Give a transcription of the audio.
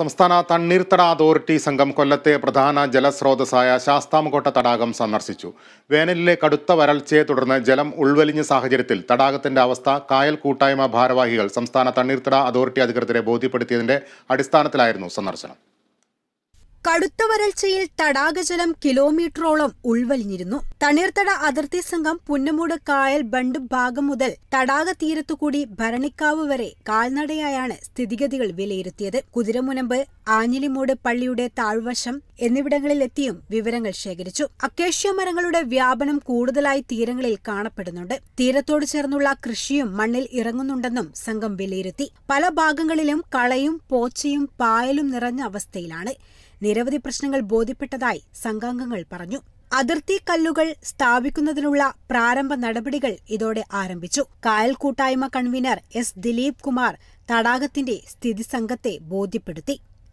സംസ്ഥാന തണ്ണീർത്തട അതോറിറ്റി സംഘം കൊല്ലത്തെ പ്രധാന ജലസ്രോതസ്സായ ശാസ്താംകോട്ട തടാകം സന്ദർശിച്ചു. വേനലിലെ കടുത്ത വരൾച്ചയെ തുടർന്ന് ജലം ഉൾവലിഞ്ഞ സാഹചര്യത്തിൽ തടാകത്തിന്റെ അവസ്ഥ കായൽ കൂട്ടായ്മ ഭാരവാഹികൾ സംസ്ഥാന തണ്ണീർത്തട അതോറിറ്റി അധികൃതരെ ബോധ്യപ്പെടുത്തിയതിന്റെ അടിസ്ഥാനത്തിലായിരുന്നു സന്ദർശനം. കടുത്ത വരൾച്ചയിൽ തടാകജലം കിലോമീറ്ററോളം ഉൾവലിഞ്ഞിരുന്നു. തണ്ണീർത്തട അതിർത്തി സംഘം പുന്നമൂട് കായൽ ബണ്ട് ഭാഗം മുതൽ തടാക തീരത്തുകൂടി ഭരണിക്കാവ് വരെ കാൽനടയായാണ് സ്ഥിതിഗതികൾ വിലയിരുത്തിയത്. കുതിരമുനമ്പ് ആഞ്ഞിലിമൂട് പള്ളിയുടെ താഴ്വശം എന്നിവിടങ്ങളിലെത്തിയും വിവരങ്ങൾ ശേഖരിച്ചു. അക്കേഷ്യ മരങ്ങളുടെ വ്യാപനം കൂടുതലായി തീരങ്ങളിൽ കാണപ്പെടുന്നുണ്ട്. തീരത്തോട് ചേർന്നുള്ള കൃഷിയും മണ്ണിൽ ഇറങ്ങുന്നുണ്ടെന്നും സംഘം വിലയിരുത്തി. പല ഭാഗങ്ങളിലും കളയും പോച്ചയും പായലും നിറഞ്ഞ അവസ്ഥയിലാണ്. നിരവധി പ്രശ്നങ്ങൾ ബോധ്യപ്പെട്ടതായി സംഘാംഗങ്ങൾ പറഞ്ഞു. അതിർത്തി കല്ലുകൾ സ്ഥാപിക്കുന്നതിനുള്ള പ്രാരംഭ നടപടികൾ ഇതോടെ ആരംഭിച്ചു. കായൽ കൂട്ടായ്മ കൺവീനർ എസ് ദിലീപ് കുമാർ തടാകത്തിന്റെ സ്ഥിതി സംഘത്തെ ബോധ്യപ്പെടുത്തി.